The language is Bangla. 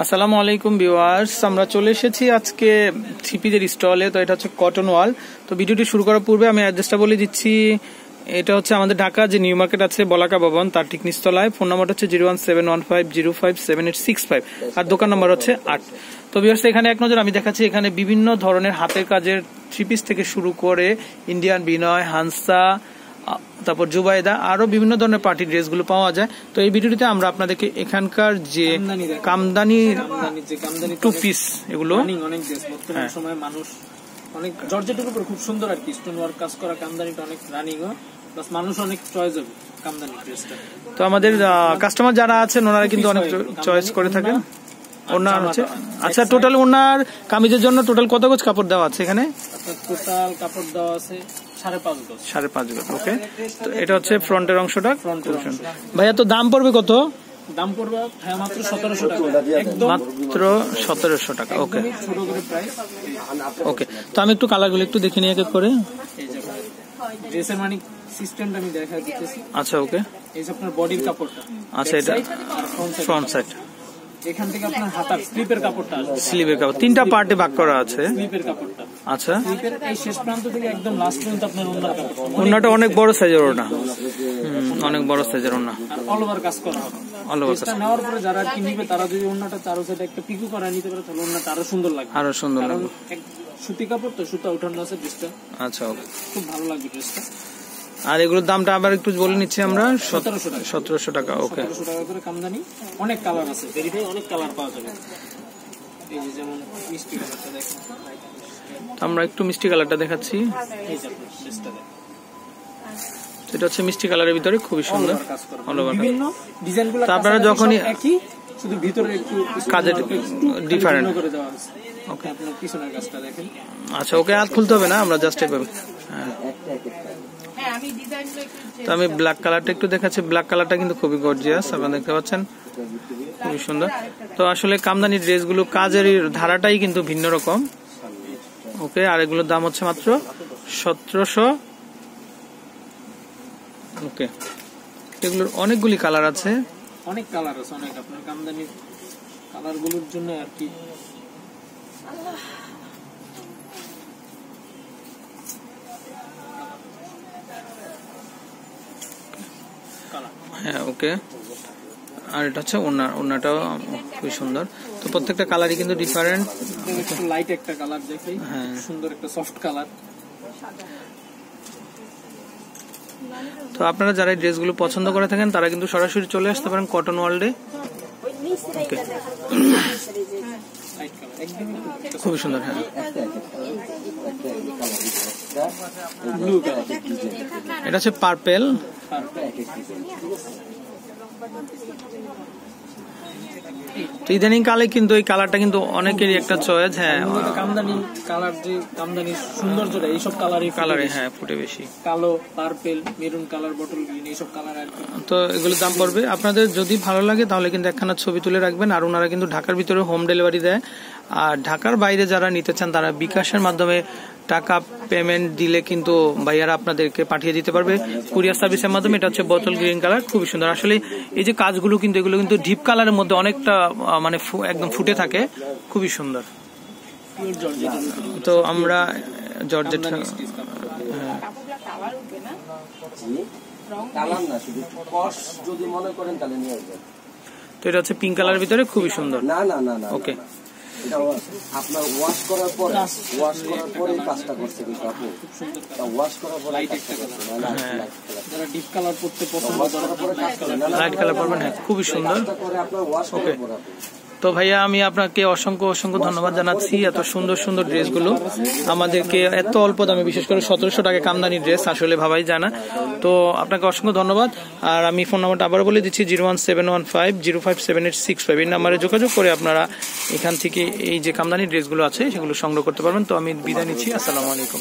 আসসালামু আলাইকুম ভিউয়ার্স, আমরা চলে এসেছি আজকে থ্রিপিদের স্টলে, তো এটা হচ্ছে কটন ওয়াল তো ভিডিওটি শুরু করার পূর্বে আমি অ্যাড্রেসটা বলে দিচ্ছি, এটা হচ্ছে আমাদের ঢাকা, যে নিউ মার্কেট আছে বলাকা ভবন, তার ঠিক নিচতলায়। ফোন নাম্বার হচ্ছে zero one seven one five zero five seven eight six five, আর দোকান নাম্বার হচ্ছে আট। তো ভিউয়ার্স, এখানে এক নজর, আমি দেখাচ্ছি এখানে বিভিন্ন ধরনের হাতের কাজের থ্রি পিস থেকে শুরু করে ইন্ডিয়ান বিনয় হানসা তারপর জুবাইদা আরও বিভিন্ন ধরনের পার্টি ড্রেসগুলো পাওয়া যায়। তো এই ভিডিওটিতে আমরা আপনাদেরকে এখানকার যে কামদানি টু পিস এগুলো। অনেক ড্রেস বর্তমান হ্যাঁ। মানুষ অনেক জর্জেটের উপর খুব সুন্দর আর কি স্টোন ওয়ার্ক কাজ করা কামদানিটা অনেক রানিং প্লাস মানুষ অনেক চয়েস হবে কামদানি ড্রেসটা তো আমাদের কাস্টমার যারা আছেন ওনারা কিন্তু অনেক চয়েস করে থাকেন। ওনার হচ্ছে আচ্ছা টোটাল ওনার কামিজের জন্য টোটাল কত গজ কাপড় দেওয়া আছে এখানে? টোটাল কাপড় দেওয়া আছে। সাড়ে পাঁচ গজ। ওকে তো এটা হচ্ছে ফ্রন্টের অংশটা ভাইয়া তো দাম পড়বে কত? দাম পড়বে মাত্র সতেরোশো টাকা। মাত্র সতেরোশো টাকা ওকে ওকে তো আমি একটু কালারগুলো একটু দেখে নিই এক করে। ড্রেসের মানে সিস্টেমটা আমি দেখা দিতেছি। আচ্ছা ওকে এই যে আপনার বডির কাপড়টা। আচ্ছা এটা ফ্রন্ট সাইড এখান থেকে আপনার হাতার স্লিপের কাপড়টা আসবে। স্লিভের কাপড় তিনটা পার্টে ভাগ করা আছে। স্লিপের কাপড়টা। আচ্ছা। এই শেষ প্রান্ত থেকে একদম লাস্ট পর্যন্ত আপনার কাপড় ওনাটা অনেক বড় সাইজের ওনা অনেক বড় সাইজের ওনা আর অল ওভার কাজ করা হবে। অল ওভার ড্রেসটা নেওয়ার পরে যারা কি নিবে তারা যদি ওনাটা চারো সাইডে একটা পিকু করা নিতে পারে তাহলে ওনাটা আরও সুন্দর লাগবে। আরও সুন্দর লাগবে। সুতি কাপড় তো সুতা উঠানো আছে ড্রেসটা আচ্ছা ওকে। খুব ভালো লাগবে ড্রেসটা আর এগুলোর দামটা আবার একটু বলে নিচ্ছি আমরা। সতেরোশো টাকা। সতেরোশো টাকা ওকে। সতেরোশো টাকা করে কামদানি অনেক কালার আছে। অনেক কালার পাওয়া যাবে। এই যে যেমন মিষ্টি কালারটা দেখেন। আমরা একটু মিষ্টি কালারটা দেখাচ্ছি। এটা হচ্ছে মিষ্টি কালারের ভিতরে খুবই সুন্দর। কাজ করা All over বিভিন্ন ডিজাইনগুলো তো আপনারা যখনই- একই শুধু ভিতরে একটু কাজের। ভিন্ন করে দেওয়া আছে ওকে আপনার পিছনের কাজটা দেখেন। আচ্ছা ওকে হাত খুলতে হবে না আমরা জাস্ট এভাবে হ্যাঁ। তো আমি ব্ল্যাক কালারটা একটু দেখাচ্ছি। ব্ল্যাক কালারটা কিন্তু খুবই গর্জিয়াস আপনারা দেখতে পাচ্ছেন। খুবই সুন্দর। তো আসলে কামদানি ড্রেসগুলো কাজের ধারাটাই কিন্তু ভিন্ন রকম। ওকে আর এগুলোর দাম হচ্ছে মাত্র সতেরোশো। ওকে এগুলোর অনেকগুলি কালার আছে। অনেক কালার আছে অনেক আপনার কামদানির কালারগুলোর জন্য আর কি। হ্যাঁ ওকে। আর এটা হচ্ছে ওনার ওনাটাও খুবই সুন্দর। তো প্রত্যেকটা কালারই কিন্তু ডিফারেন্ট লাইট একটা কালার দেখাই হ্যাঁ। সুন্দর একটা সফট কালার তো আপনারা যারা এই ড্রেসগুলো পছন্দ করে থাকেন তারা কিন্তু সরাসরি চলে আসতে পারেন কটন ওয়ার্ল্ডে ওকে লাইট কালার একদমই খুবই সুন্দর হ্যাঁ। এটা হচ্ছে পার্পেল তো ইদানিং কালে কিন্তু এই কালারটা কিন্তু অনেকেরই একটা চয়েস হ্যাঁ। কামদানি কালার যে কামদানি সৌন্দর্যটা এইসব কালারই কালারে হ্যাঁ ফুটে বেশি। কালো purple maroon colour bottle green এইসব কালার তো এগুলোর দাম পড়বে। আপনাদের যদি ভালো লাগে তাহলে কিন্তু একখানা ছবি তুলে রাখবেন। আর ওনারা কিন্তু ঢাকার ভিতরে হোম ডেলিভারি দেয়। আর ঢাকার বাইরে যারা নিতে চান তারা বিকাশের মাধ্যমে টাকা পেমেন্ট দিলে কিন্তু ভাইয়ারা আপনাদেরকে পাঠিয়ে দিতে পারবে। কুরিয়ার সার্ভিসের মাধ্যমে এটা হচ্ছে বোতল গ্রিন কালার খুবই সুন্দর। আসলে এই যে কাজগুলো কিন্তু এগুলো কিন্তু ডিপ কালারের মধ্যে অনেকটা মানে ফু- একদম ফুটে থাকে। খুবই সুন্দর। জর্জেট তো আমরা জর্জেট কামদানি স্টিচ কাপড় কালার না। শুধু কস যদি মনে করেন তাহলে নিয়ে আসবেন। তো এটা হচ্ছে পিঙ্ক কালারের ভিতরে খুবই সুন্দর। না না না না ওকে এটা আপনার ওয়াশ করার পরে ওয়াশ করার পরে কাজটা করছে কিন্তু আপনি। ওয়াশ করার পরে লাইট একটা কালার যারা ডিপ কালার পড়তে পছন্দ করে লাইট কালার করবেন হ্যাঁ খুবই সুন্দর। করে আপনার ওয়াশ করার পরে তো ভাইয়া, আমি আপনাকে অসংখ্য অসংখ্য ধন্যবাদ জানাচ্ছি এত সুন্দর সুন্দর ড্রেসগুলো। আমাদেরকে এত অল্প দামে, বিশেষ করে সতেরোশো টাকা কামদানি ড্রেস, আসলে ভাবাই জানা তো আপনাকে অসংখ্য ধন্যবাদ। আর আমি ফোন নাম্বারটা আবার বলে দিচ্ছি, zero one seven one five, zero five seven eight six five. এই নাম্বারে যোগাযোগ করে আপনারা এখান থেকে এই যে কামদানি ড্রেসগুলো আছে, সেগুলো সংগ্রহ করতে পারবেন। তো আমি বিদায় নিচ্ছি। আসসালামু আলাইকুম।